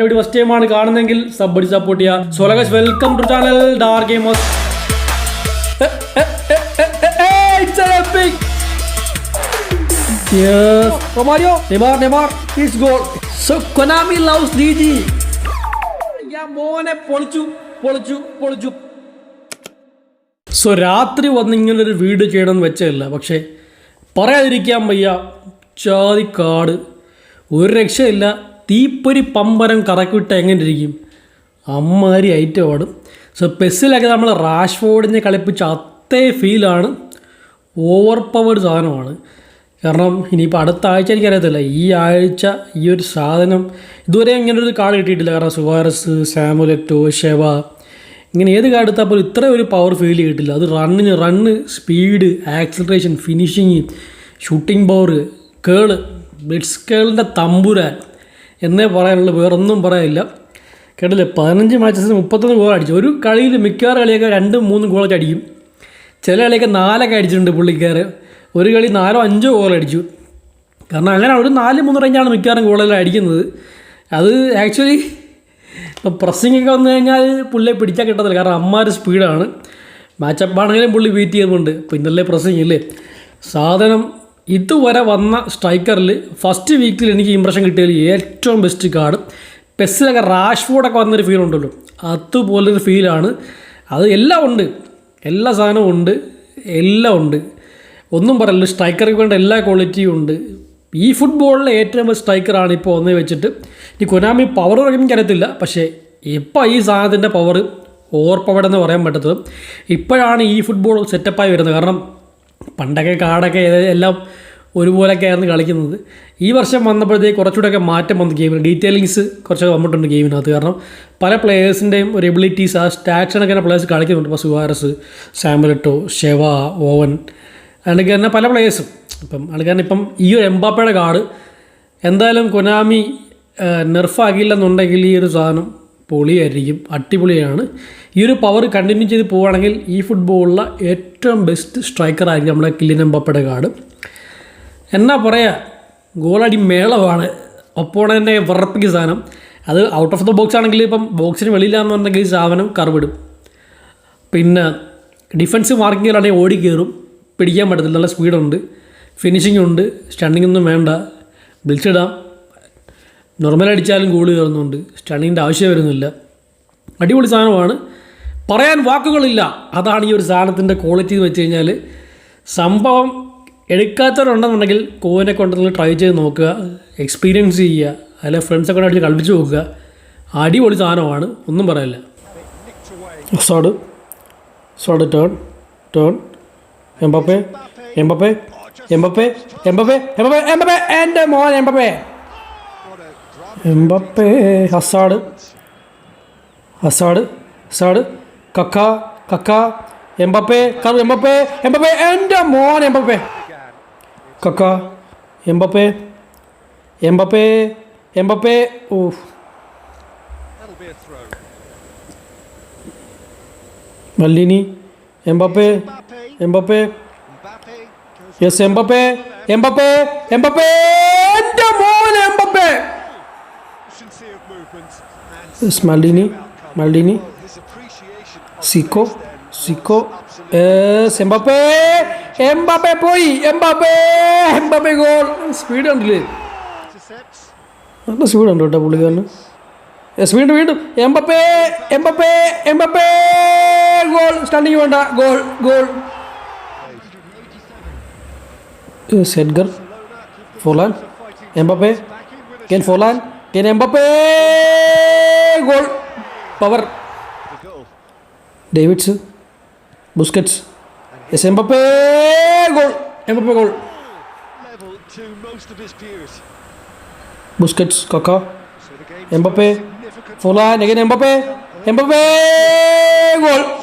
ഇവിടെ ഫസ്റ്റ് ടൈമാണ് കാണുന്നെങ്കിൽ സബ് അടി സപ്പോർട്ട് ചെയ്യുക so guys welcome to channel dark gamers! Yes, Romario, Neymar, Neymar, it's goal. So Konami loves DG. ഞാൻ മോനെ പൊളിച്ചു പൊളിച്ചു പൊളിച്ചു. സോ രാത്രി വന്ന് ഒരു വീഡിയോ ചെയ്യണമെന്ന് വെച്ചതല്ല. പക്ഷേ പറയാതിരിക്കാൻ വയ്യ. ചാതി കാട് ഒരു രക്ഷയില്ല. തീപ്പൊരി പമ്പരം കറക്കിവിട്ട് എങ്ങനെ ഇരിക്കും അമ്മാതിരി ഓടും സോ പെസ്സിലൊക്കെ നമ്മൾ റാഷ്ഫോർഡിനെ കളിപ്പിച്ച അത്തേ ഫീലാണ് ഓവർ പവേഡ് സാധനമാണ്. കാരണം ഇനിയിപ്പോൾ അടുത്ത ആഴ്ച എനിക്കറിയത്തില്ല. ഈ ആഴ്ച ഈ ഒരു സാധനം ഇതുവരെ ഇങ്ങനെ ഒരു കാർഡ് കിട്ടിയിട്ടില്ല. കാരണം സുവാരസ് സാമുലറ്റോ ഷെവ ഇങ്ങനെ ഏത് കാർഡ് എടുത്താൽ പോലും ഇത്ര ഒരു പവർ ഫീൽ കിട്ടില്ല. അത് റണ്ണിന് run speed acceleration finishing shooting power curl blitz കേളിന്റെ തമ്പുരാൻ. എന്നേ പറയാനുള്ളൂ വേറൊന്നും പറയാനില്ല. കേട്ടില്ലേ? പതിനഞ്ച് മാച്ചസിന് മുപ്പത്തൊന്ന് ഗോൾ അടിച്ചു. ഒരു കളിയിൽ മിക്കവാറും കളിയൊക്കെ രണ്ടും മൂന്നും ഗോളൊക്കെ അടിക്കും. ചില കളിയൊക്കെ നാലൊക്കെ അടിച്ചിട്ടുണ്ട് പുള്ളിക്കാർ ഒരു കളി നാലോ അഞ്ചോ ഗോൾ അടിച്ചു. കാരണം അങ്ങനെ ഒരു നാല് മൂന്ന് റേഞ്ചാണ് മിക്കവാറും ഗോളെല്ലാം അടിക്കുന്നത്. അത് ആക്ച്വലി ഇപ്പം പ്രസ്സിംഗ് ഒക്കെ വന്നു കഴിഞ്ഞാൽ പുള്ളിയെ പിടിച്ചാൽ കിട്ടത്തില്ല. കാരണം അമ്മാര് സ്പീഡാണ് മാച്ചപ്പ് ആണെങ്കിലും പുള്ളി വീറ്റ് ചെയ്യുന്നുണ്ട്. പിന്നല്ലേ പ്രസ്സിംഗ് ഇല്ലേ? സാധനം ഇതുവരെ വന്ന സ്ട്രൈക്കറിൽ ഫസ്റ്റ് വീക്കിൽ എനിക്ക് ഇമ്പ്രഷൻ കിട്ടിയതിൽ ഏറ്റവും ബെസ്റ്റ് കാർഡ് പെസ്സിലൊക്കെ റാഷ്ഫോർഡൊക്കെ വന്നൊരു ഫീൽ ഉണ്ടല്ലോ. അതുപോലൊരു ഫീലാണ് അത് എല്ലാം ഉണ്ട്. എല്ലാ സാധനവും ഉണ്ട്. എല്ലാം ഉണ്ട്. ഒന്നും പറയല്ല സ്ട്രൈക്കർക്ക് വേണ്ട എല്ലാ ക്വാളിറ്റിയും ഉണ്ട്. ഈ ഫുട്ബോളിലെ ഏറ്റവും ബെസ്റ്റ് സ്ട്രൈക്കറാണ് ഇപ്പോൾ ഒന്നേ വെച്ചിട്ട്. ഈ കൊനാമി പവർ എനിക്കറിയത്തില്ല പക്ഷേ ഇപ്പോൾ ഈ സാധനത്തിന്റെ പവർ ഓവർ പവർഡ് എന്ന് പറയാൻ പറ്റത്തത് ഇപ്പോഴാണ് ഈ ഫുട്ബോൾ സെറ്റപ്പായി വരുന്നത്. കാരണം പണ്ടൊക്കെ കാടൊക്കെ എല്ലാം ഒരുപോലൊക്കെ ആയിരുന്നു കളിക്കുന്നത്. ഈ വർഷം വന്നപ്പോഴത്തേക്ക് കുറച്ചുകൂടെയൊക്കെ മാറ്റം വന്നു ഗെയിമിന്. ഡീറ്റെയിലിങ്സ് കുറച്ചൊക്കെ വന്നിട്ടുണ്ട് ഗെയിമിനകത്ത്. കാരണം പല പ്ലേയേഴ്സിന്റെയും ഒരു എബിലിറ്റീസ് ആ സ്റ്റാറ്റ്സിനൊക്കെ പ്ലേയേഴ്സ് കളിക്കുന്നുണ്ട്. ഇപ്പോൾ സുവാരസ് സാമുലറ്റോ ഷെവ ഓവൻ. അല്ലെങ്കിൽ തന്നെ പല പ്ലേയേഴ്സും ഇപ്പം അതുകാരണം ഇപ്പം ഈ ഒരു എംബാപ്പയുടെ കാർഡ് എന്തായാലും കൊനാമി നെർഫാകില്ലെന്നുണ്ടെങ്കിൽ ഈ ഒരു സാധനം പൊളിയായിരിക്കും അടിപൊളിയാണ്. ഈ ഒരു പവർ കണ്ടിന്യൂ ചെയ്ത് പോവുകയാണെങ്കിൽ ഈ ഫുട്ബോളിലെ ഏറ്റവും ബെസ്റ്റ് സ്ട്രൈക്കറായിരിക്കും നമ്മുടെ കില്ലിൻ എംബാപ്പയുടെ കാർഡ് എന്നാ പറയുക ഗോളടി മേളമാണ്. ഒപ്പോണന്റെ വിറപ്പിക്കുന്ന സാധനം. അത് ഔട്ട് ഓഫ് ദ ബോക്സ് ആണെങ്കിൽ ഇപ്പം ബോക്സിന് വെളിയിലാണെന്നുണ്ടെങ്കിൽ സാധനം കറുവിടും. പിന്നെ ഡിഫൻസ് മാർക്കിങ്ങിലാണെങ്കിൽ ഓടി കയറും പിടിക്കാൻ പറ്റത്തില്ല നല്ല സ്പീഡുണ്ട് ഫിനിഷിംഗ് ഉണ്ട്. സ്റ്റണ്ണിംഗ് ഒന്നും വേണ്ട. വിളിച്ചിടാം. നോർമൽ അടിച്ചാലും ഗോൾ കയറുന്നുണ്ട് സ്റ്റണിന്റെ ആവശ്യം വരുന്നില്ല. അടിപൊളി സാധനമാണ്. പറയാൻ വാക്കുകളില്ല. അതാണ് ഈ ഒരു സാധനത്തിന്റെ ക്വാളിറ്റി എന്ന് വെച്ച് കഴിഞ്ഞാൽ സംഭവം എടുക്കാത്തവരുണ്ടെന്നുണ്ടെങ്കിൽ കോവിനെ കൊണ്ട് ട്രൈ ചെയ്ത് നോക്കുക എക്സ്പീരിയൻസ് ചെയ്യുക അല്ലെ ഫ്രണ്ട്സൊക്കെ അടിച്ച് കളിപ്പിച്ച് നോക്കുക. അടിപൊളി സാധനമാണ്. ഒന്നും പറയില്ല. സോഡ് സോഡ് turn turn Mbappe Mbappe Mbappe Mbappe Mbappe Mbappe എന്റെ മോൻ Mbappe Mbappe Hazard. Hazard Hazard. Kaka Kaka. Mbappe കറു എംബപ്പേ എംബപ്പേ എന്റെ മോൻ Mbappe. Kaka Mbappe Mbappe Mbappe. ഓ Maldini Mbappe Mbappe. Yes Mbappe Mbappe Mbappe എന്റെ മോൻ yes Maldini Maldini Zico Zico yes Mbappe Mbappe പോയി Mbappe Mbappe goal speed ഉണ്ടല്ലേ? നല്ല speed ഉണ്ട് കേട്ടോ പുള്ളിക്കാരന്? യെസ് വീണ്ടും വീണ്ടും. Mbappe Mbappe Mbappe goal standing വേണ്ട. Goal goal yes Edgar Forlan Mbappe Ken Forlan Ken Mbappe goal. Power Davids Busquets. Yes Mbappe goal. Mbappe goal. Busquets Kaka. Mbappe Forlan Forlan Mbappe. Mbappe goal.